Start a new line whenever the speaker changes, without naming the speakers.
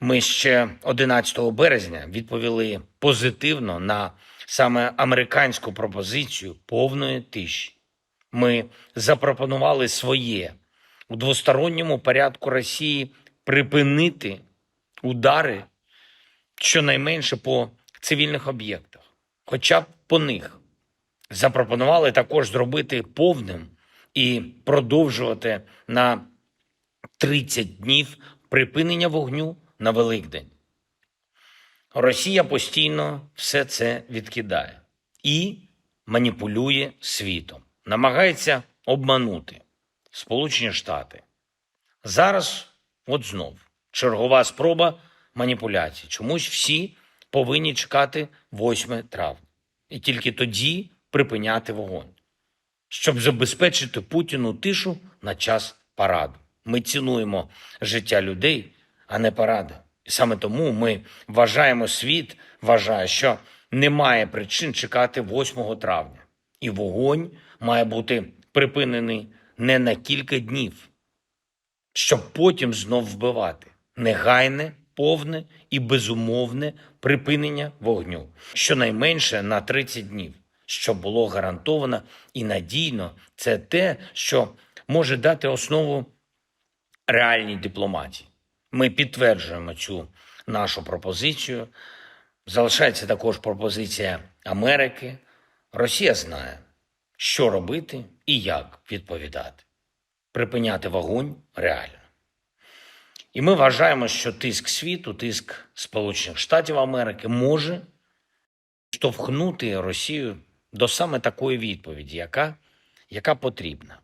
Ми ще 11 березня відповіли позитивно на саме американську пропозицію повної тиші. Ми запропонували своє у двосторонньому порядку Росії припинити удари щонайменше по цивільних об'єктах, хоча б по них. Запропонували також зробити повним і продовжувати на 30 днів припинення вогню на Великдень. Росія постійно все це відкидає і маніпулює світом, намагається обманути Сполучені Штати. Зараз, от знов, чергова спроба маніпуляцій. Чомусь всі повинні чекати 8 травня і тільки тоді припиняти вогонь, щоб забезпечити Путіну тишу на час параду. Ми цінуємо життя людей, а не паради. І саме тому ми вважаємо світ, вважає, що немає причин чекати 8 травня. І вогонь має бути припинений не на кілька днів, щоб потім знов вбивати. Негайне, повне і безумовне припинення вогню, щонайменше на 30 днів, щоб було гарантовано і надійно. Це те, що може дати основу реальній дипломатії. Ми підтверджуємо цю нашу пропозицію. Залишається також пропозиція Америки. Росія знає, що робити і як відповідати. Припиняти вогонь реально. І ми вважаємо, що тиск світу, тиск Сполучених Штатів Америки може штовхнути Росію до саме такої відповіді, яка, яка потрібна.